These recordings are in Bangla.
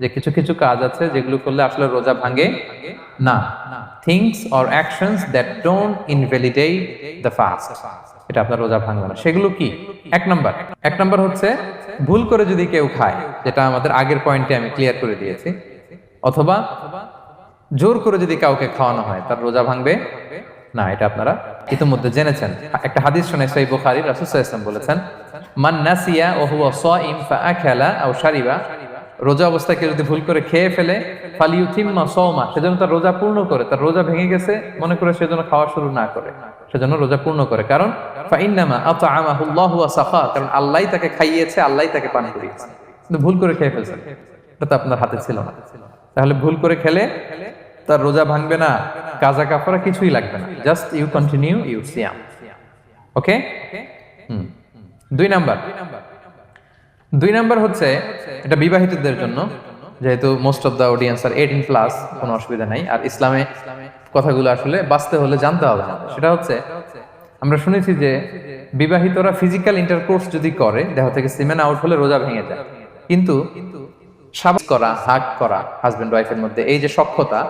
যে কিছু কিছু কাজ আছে যেগুলো করলে আসলে রোজা ভাঙে না। Things or actions that don't invalidate the fast এটা আপনার রোজা ভাঙবে না। সেগুলো কি? এক নাম্বার। এক নাম্বার হচ্ছে ভুল করে যদি কেউ খায়, যেটা আমাদের আগের পয়েন্টে আমি ক্লিয়ার করে দিয়েছি, অথবা জোর করে যদি কাউকে খাওয়ানো হয়, তার রোজা ভাঙবে না। এটা আপনারা ইতিমধ্যে জেনেছেন। একটা হাদিস শুনে সেই বুখারী আলাইহি ওয়াসাল্লাম বলেছেন, মান নাসিয়া ওয়া হুয়া সাইম ফাআকালা আও শারিবা রোজা অবস্থায় কেউ যদি ভুল করে খেয়ে ফেলে ফালিউতিম্মা সাওমা সেজন্য তার রোজা পূর্ণ করে তার রোজা ভেঙে গেছে মনে করে সেজন্য খাওয়া শুরু না করে সেজন্য রোজা পূর্ণ করে। কারণ ফাইন্নামা কারণ আল্লাহই তাকে খাইয়েছে আল্লাহ তাকে পান করিয়েছে। কিন্তু ভুল করে খেয়ে ফেলছে এটা তো আপনার হাতে ছিল না। তাহলে ভুল করে খেলে তার রোজা ভাঙবে না কাজা কাফারা কিছুই লাগবে না। জাস্ট ইউ কন্টিনিউ ইউ সিয়াম ওকে হুম। দুই নাম্বার। দুই নাম্বার। হচ্ছে এটা বিবাহিতদের জন্য, যেহেতু most of the audience are eighteen plus কোনো অসুবিধা নাই। আর ইসলামে কথাগুলো আসলে বাঁচতে হলে জানতে হবে। না সেটা হচ্ছে, আমরা শুনেছি যে বিবাহিতরা ফিজিক্যাল ইন্টারকোর্স যদি করে, দেহ থেকে সিমেন আউট হলে রোজা ভেঙে যায়। কিন্তু সাবাস করা হাক করা হাজবেন্ড ওয়াইফের মধ্যে এই যে সক্ষতা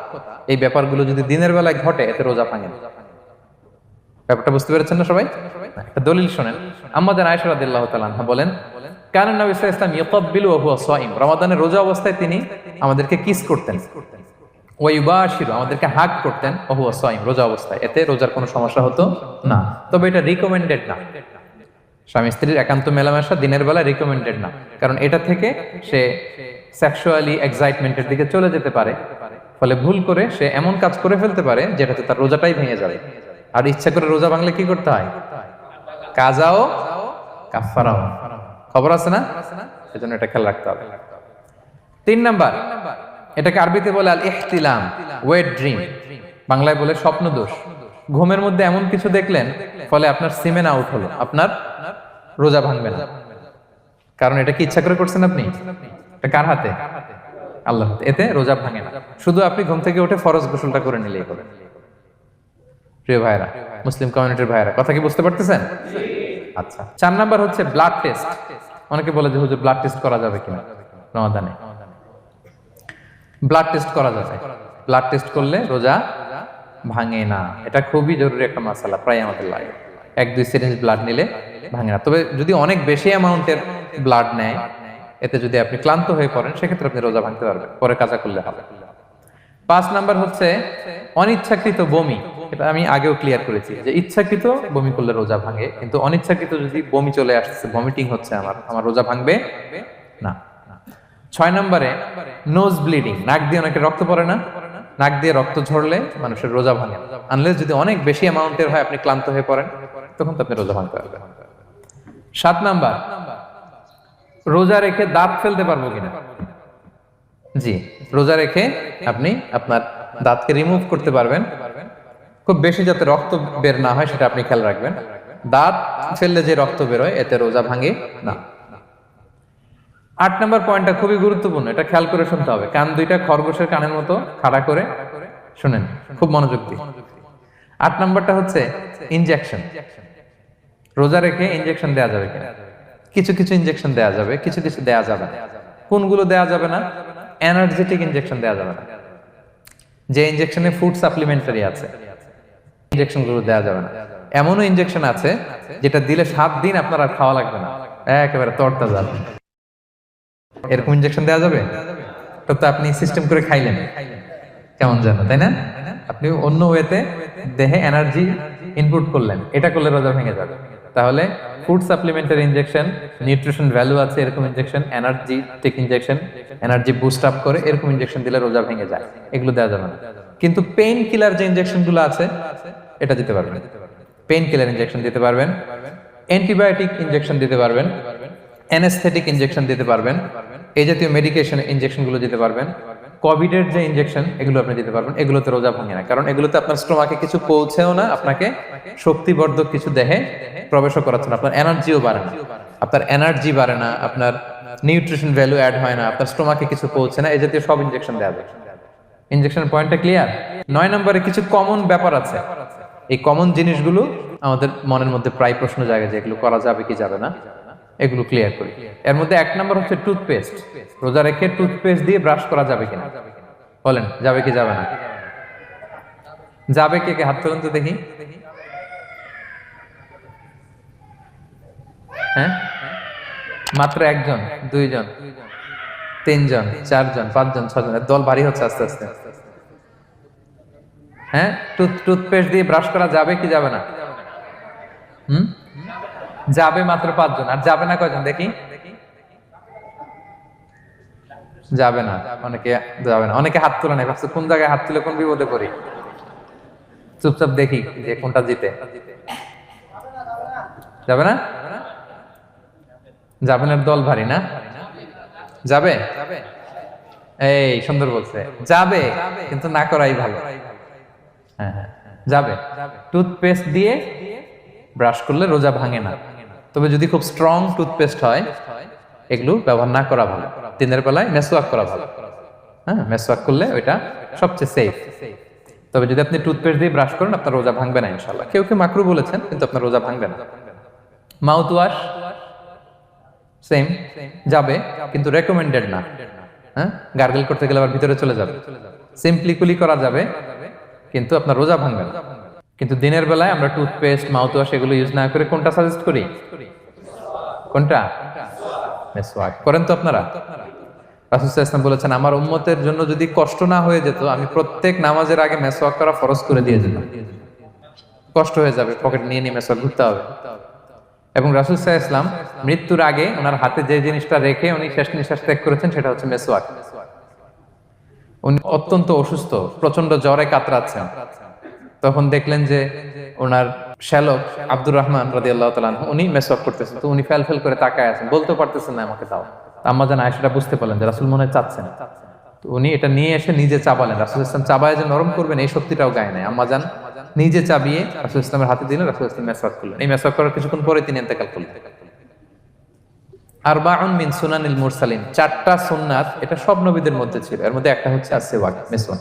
এই ব্যাপারগুলো যদি দিনের বেলায় ঘটে, এতে রোজা ভাঙে। ব্যাপারটা বুঝতে পেরেছেন না সবাই? দলিল শোনেন। আমাদের তাআলা বলেন কারণ নবী হুয়া সাইম রমাদানের রোজা অবস্থায় তিনি আমাদেরকে কিস করতেন। আমাদেরকে করতেন সাইম রোজা অবস্থায়। এতে রোজার কোনো সমস্যা হতো না। তবে এটা রিকমেন্ডেড না। স্বামী স্ত্রীর একান্ত মেলামেশা দিনের বেলা রিকমেন্ডেড না। কারণ এটা থেকে সে সেক্সুয়ালি এক্সাইটমেন্টের দিকে চলে যেতে পারে। ফলে ভুল করে সে এমন কাজ করে ফেলতে পারে যেটাতে তার রোজাটাই ভেঙে যাবে। আর ইচ্ছা করে রোজা ভাঙলে কি করতে হয়? কাজাও কাফারাও খবর আছে না? সেজন্য এটা খেয়াল রাখতে হবে। তিন নাম্বার, এটাকে আরবিতে বলে আল ইহতিলাম ওয়েট ড্রিম বাংলায় বলে স্বপ্ন দোষ ঘুমের মধ্যে এমন কিছু দেখলেন, ফলে আপনার সিমেন আউট হলো, আপনার রোজা ভাঙবে না। কারণ এটা কি ইচ্ছা করে করছেন আপনি? এটা কার হাতে? আল্লাহ এতে রোজা ভাঙে না। শুধু আপনি ঘুম থেকে উঠে ফরজ গোসলটা করে নিলেই হবে। প্রিয় ভাইরা মুসলিম কমিউনিটির ভাইরা কথা কি বুঝতে পারতেছেন? আচ্ছা। চার নাম্বার হচ্ছে ব্লাড টেস্ট অনেকে বলে যে, হুজুর ব্লাড টেস্ট করা যাবে কিনা? রমাদানে। ব্লাড টেস্ট করা যাবে। ব্লাড টেস্ট করলে রোজা ভাঙে না। এটা খুবই জরুরি একটা মাসালা প্রায় আমাদের লাগে এক, দুই সিরিঞ্জ ব্লাড নিলে ভাঙে না। তবে যদি অনেক বেশি অ্যামাউন্টের ব্লাড নেয়, এতে যদি আপনি ক্লান্ত হয়ে পড়েন, সেক্ষেত্রে আপনি রোজা ভাঙতে পারবেন। পরে কাজা করলে হবে। পাঁচ নাম্বার হচ্ছে অনিচ্ছাকৃত বমি। এটা আমি আগেও ক্লিয়ার করেছি যে ইচ্ছাকৃত বমি করলে রোজা ভাঙে, কিন্তু অনিচ্ছাকৃত যদি বমি চলে আসছে ভমিটিং হচ্ছে আমার আমার রোজা ভাঙবে না। ছয় নম্বরে নোজ ব্লিডিং নাক দিয়ে অনেকে রক্ত পড়ে না, নাক দিয়ে রক্ত ঝরলে মানুষের রোজা ভাঙে আনলেস যদি অনেক বেশি অ্যামাউন্টের হয়, আপনি ক্লান্ত হয়ে পড়েন, তখন তো আপনি রোজা ভাঙতে পারবেন। সাত নাম্বার, রোজা রেখে দাঁত ফেলতে পারব কিনা? জি, রোজা রেখে আপনি আপনার দাঁতকে রিমুভ করতে পারবেন। খুব বেশি যাতে রক্ত বের না হয় সেটা আপনি খেয়াল রাখবেন। দাঁত ফেললে যে রক্ত বেরোয়, এতে রোজা ভাঙে না। আট নম্বর পয়েন্টটা খুবই গুরুত্বপূর্ণ, এটা খেয়াল করে শুনতে হবে। কান দুইটা খরগোশের কানের মতো খাড়া করে শুনেন, খুব মনোযোগ দিয়ে। আট নম্বরটা হচ্ছে ইনজেকশন রোজা রেখে ইনজেকশন দেওয়া যাবে কিছু কিছু ইনজেকশন দেওয়া যাবে, কিছু কিছু দেওয়া যাবে কোনগুলো দেওয়া যাবে না? এনার্জেটিক ইনজেকশন দেওয়া যাবে না। যে ইনজেকশনে ফুড সাপ্লিমেন্টারি আছে ইনজেকশনগুলো দেওয়া যাবে না। এমনও ইনজেকশন আছে যেটা দিলে সাত দিন আপনার আর খাওয়া লাগবে না। একেবারে তরতা যাবে এরকম ইনজেকশন দেওয়া যাবে? তো আপনি সিস্টেম করে খাইলেন। কেমন যেন, তাই না? আপনি অন্য ওয়েতে দেহে এনার্জি ইনপুট করলেন, এটা করলে রোজা ভেঙে যাবে। তাহলে food supplementary injection nutrition value আছে এরকম injection energy take injection energy boost up করে এরকম ইনজেকশন দিলে রোজা ভেঙে যায়, এগুলো দেওয়া যাবে না। কিন্তু পেইন কিলার যে ইনজেকশনগুলো আছে, এটা দিতে পারবেন। পেইন কিলার ইনজেকশন দিতে পারবেন অ্যান্টিবায়োটিক ইনজেকশন দিতে পারবেন অ্যানেস্থেটিক ইনজেকশন দিতে পারবেন, এই জাতীয় মেডিকেশন ইনজেকশনগুলো দিতে পারবেন কোভিডের যে ইনজেকশন এগুলো আপনি দিতে পারবেন। এগুলোতে রোজা ভাঙে না। কারণ এগুলোতে আপনার স্টোমাকে কিছু পৌঁছেও না, আপনাকে শক্তিবর্ধক কিছু দেহে প্রবেশও করাচ্ছে না। আপনার এনার্জিও বাড়ে না। আপনার এনার্জি বাড়ে না, আপনার নিউট্রিশন ভ্যালু অ্যাড হয় না, আপনার স্টোমাকে কিছু পৌঁছে না, এই জাতীয় সব ইনজেকশন দেওয়া যায়। ইনজেকশনের পয়েন্টটা ক্লিয়ার নয় নম্বরে কিছু কমন ব্যাপার আছে। এই কমন জিনিসগুলো আমাদের মনের মধ্যে প্রায় প্রশ্ন জাগে যে এগুলো করা যাবে কি যাবে না। এগুলো ক্লিয়ার করি। এর মধ্যে এক নম্বর হচ্ছে টুথপেস্ট রোজা রেখে টুথপেস্ট দিয়ে ব্রাশ করা যাবে কিনা? বলেন, যাবে কি যাবে না? যাবে কে কে? হাত তুলুন তো দেখি। হ্যাঁ? মাত্র একজন, দুইজন, তিনজন, চারজন, পাঁচজন ছজন দল ভারী হচ্ছে আস্তে আস্তে। হ্যাঁ? টুথ টুথপেস্ট দিয়ে ব্রাশ করা যাবে কি যাবে না? যাবে মাত্র পাঁচজন। আর যাবে না কয়জন? দেখি। যাবে না। অনেকে যাবে না। অনেকে হাত তুলে নেই ভাবছে কোন জায়গায় হাত তুলে কোন বিপদে পড়ি? চুপচাপ দেখি যে কোনটা জিতে। যাবে না? যাবে না দল ভারী না? যাবে? এই সুন্দর বলছে। যাবে কিন্তু না করাই ভালো। হ্যাঁ হ্যাঁ যাবে। টুথপেস্ট দিয়ে ব্রাশ করলে রোজা ভাঙে না। তবে যদি খুব স্ট্রং টুথপেস্ট হয়, এগুলো ব্যবহার না করা ভালো। দিনের বেলায় মেসওয়াক করা ভালো। হ্যাঁ মেসওয়াক করলে ওইটা সবচেয়ে সেফ তবে যদি আপনি টুথপেস্ট দিয়ে ব্রাশ করেন, আপনার রোজা ভাঙবে না ইনশাল্লাহ কেউ কেউ মাকরু বলেছেন, কিন্তু আপনার রোজা ভাঙবে না। মাউথ ওয়াশ সেম যাবে, কিন্তু রেকমেন্ডেড না। হ্যাঁ গার্গেল করতে গেলে আবার ভিতরে চলে যাবে। সিম্পলি কুলি করা যাবে, কিন্তু আপনার রোজা ভাঙবে না। কিন্তু দিনের বেলায় আমরা টুথপেস্ট মাউথওয়াশ এগুলো ইউজ না করে কোনটা সাজেস্ট করি? কোনটা? মেসওয়াক করেন তো আপনারা। রাসুল বলেছেন, আমার উম্মতের জন্য যদি কষ্ট না হয়ে যেত, আমি প্রত্যেক নামাজের আগে মেসওয়াক করা ফরজ করে দিয়ে যেতাম। কষ্ট হয়ে যাবে পকেট নিয়ে নিয়ে মেসওয়াক ঘুরতে হবে। এবং রাসুল সাহা ইসলাম মৃত্যুর আগে ওনার হাতে যে জিনিসটা রেখে উনি শেষ নিঃশ্বাস ত্যাগ করেছেন, সেটা হচ্ছে মেসওয়াক উনি অত্যন্ত অসুস্থ প্রচণ্ড জ্বরে কাতরাচ্ছেন। তখন দেখলেন যে ওনার শ্যালক আব্দুর রহমান রাজি আল্লাহ উনি মেসওয়াক করতেছেন তো উনি ফেল ফেল করে তাকায় আছেন। বলতে পারতেছেন না আমাকে দাও আম্মা জান আয়সাটা বুঝতে পারলেন যে রাসুল মনে চাচ্ছেন তো উনি এটা নিয়ে এসে নিজে চাবালেন। রাসুল ইসলাম চাবায় যে নরম করবেন, এই শক্তিটাও গায়ে নাই। আম্মা জান নিজে চাবিয়ে রাসুল ইসলামের হাতে দিলেন, রাসুল ইসলাম মেসওয়াক করলেন। এই মেসওয়াক করার কিছুক্ষণ পরে তিনি এতেকাল করলেন। আরবাউন মিন সুনানিল মুরসালিন। চারটা সুন্নাত, এটা সব নবীদের মধ্যে ছিল। এর মধ্যে একটা হচ্ছে আসেওয়াক মেসওয়াক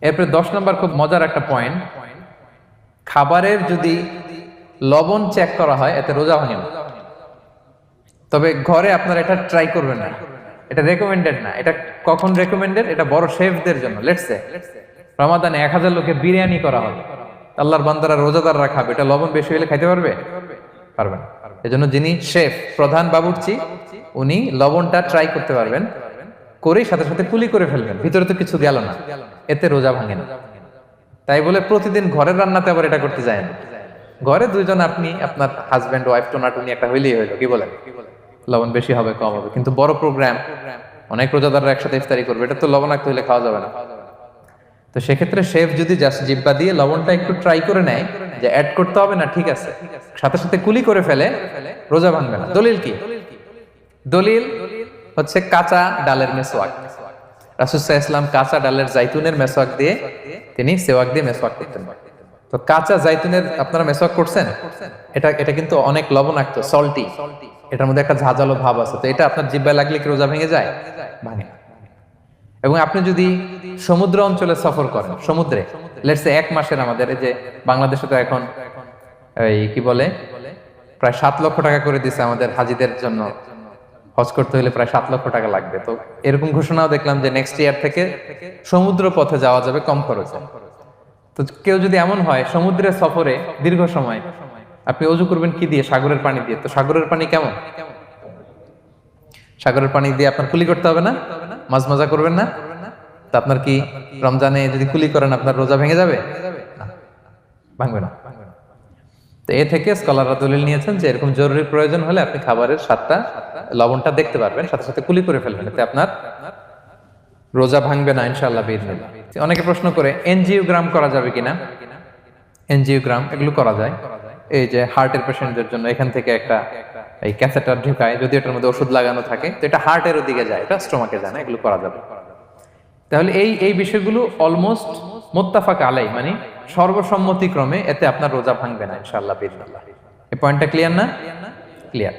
এরপরে দশ নম্বর খুব মজার একটা পয়েন্ট খাবারের যদি লবণ চেক করা হয়, এতে রোজা ভাঙে তবে ঘরে আপনারা এটা ট্রাই করবেন না। এটা রেকমেন্ডেড না। এটা কখন রেকমেন্ডেড এটা বড় শেফদের জন্য। লেটসে রমাদানে এক হাজার লোকে বিরিয়ানি করা হবে। আল্লাহর বান্দারা রোজাদাররা খাবে। এটা লবণ বেশি হলে খাইতে পারবে? পারবেন এজন্য যিনি শেফ প্রধান বাবুর্চি, উনি লবণটা ট্রাই করতে পারবেন। করেই সাথে সাথে কুলি করে ফেলবেন, ভিতরে তো কিছু গেল না, এতে রোজা ভাঙে না। তাই বলে প্রতিদিন ঘরের রান্নাতে আবার এটা করতে যায় না। ঘরে দুইজন আপনি, আপনার হাজবেন্ড ওয়াইফ টোনাটুনি একটা হইলেই হইল, কি বলেন? লবণ বেশি হবে, কম হবে, কিন্তু বড় প্রোগ্রাম অনেক রোজাদাররা একসাথে ইফতারি করবে, এটা তো লবণাক্ত হইলে খাওয়া যাবে না। তো সেক্ষেত্রে শেফ যদি জাস্ট জিব্বা দিয়ে লবণটা একটু ট্রাই করে নেয়, যে অ্যাড করতে হবে না, ঠিক আছে। সাথে সাথে কুলি করে ফেলে, রোজা ভাঙবে না। দলিল কি? দলিল হচ্ছে কাঁচা ডালের মেসোয়াক। রাসুসাহ ইসলাম কাঁচা ডালের জাইতুনের মেসোয়াক দিয়ে তিনি সেওয়াক দিয়ে মেসোয়াক করতেন। তো কাঁচা জাইতুনের আপনারা মেসোয়াক করছেন? এটা এটা কিন্তু অনেক লবণাক্ত সল্টি এটার মধ্যে একটা ঝাঁঝালো ভাব আছে। তো এটা আপনার জিব্বায় লাগলে কি রোজা ভেঙে যায়? ভাঙে এবং আপনি যদি সমুদ্র অঞ্চলে সফর করেন, সমুদ্রে লেটসে এক মাসের আমাদের, এই যে বাংলাদেশে তো এখন এই কি বলে? প্রায় সাত লক্ষ টাকা করে দিছে আমাদের হাজিদের জন্য হজ করতে হলে প্রায় সাত লক্ষ টাকা লাগবে। তো এরকম ঘোষণাও দেখলাম যে নেক্সট ইয়ার থেকে সমুদ্র পথে যাওয়া যাবে কম খরচে। তো কেউ যদি এমন হয়, সমুদ্রের সফরে দীর্ঘ সময়, আপনি অজু করবেন কি দিয়ে? সাগরের পানি দিয়ে। তো সাগরের পানি কেমন? সাগরের পানি দিয়ে আপনার কুলি করতে হবে না? মাছ মাজা করবেন না? তা আপনার কি রমজানে যদি কুলি করেন, আপনার রোজা ভেঙে যাবে? ভাঙবে না। তো এ থেকে স্কলাররা দলিল নিয়েছেন যে এরকম জরুরি প্রয়োজন হলে আপনি খাবারের স্বাদটা, লবণটা দেখতে পারবেন, সাথে সাথে কুলি করে ফেলবেন। এতে আপনার রোজা ভাঙবে না, ইনশাআল্লাহ বিদিনিল্লাহ অনেকে প্রশ্ন করে এনজিওগ্রাম করা যাবে কিনা? এনজিওগ্রাম এগুলো করা যায়। এই যে হার্টের পেশেন্টদের জন্য এখান থেকে একটা এই ক্যাসেটার ঢুকায় যদি এটার মধ্যে ওষুধ লাগানো থাকে, তো এটা হার্টের দিকে যায়, এটা স্টোমাকে যায় না, এগুলো করা যাবে। তাহলে এই এই বিষয়গুলো অলমোস্ট মোত্তাফাক আলাই মানে সর্বসম্মতিক্রমে এতে আপনার রোজা ভাঙবে না, ইনশাআল্লাহ বিদিনাল্লাহ এই পয়েন্টটা ক্লিয়ার না? ক্লিয়ার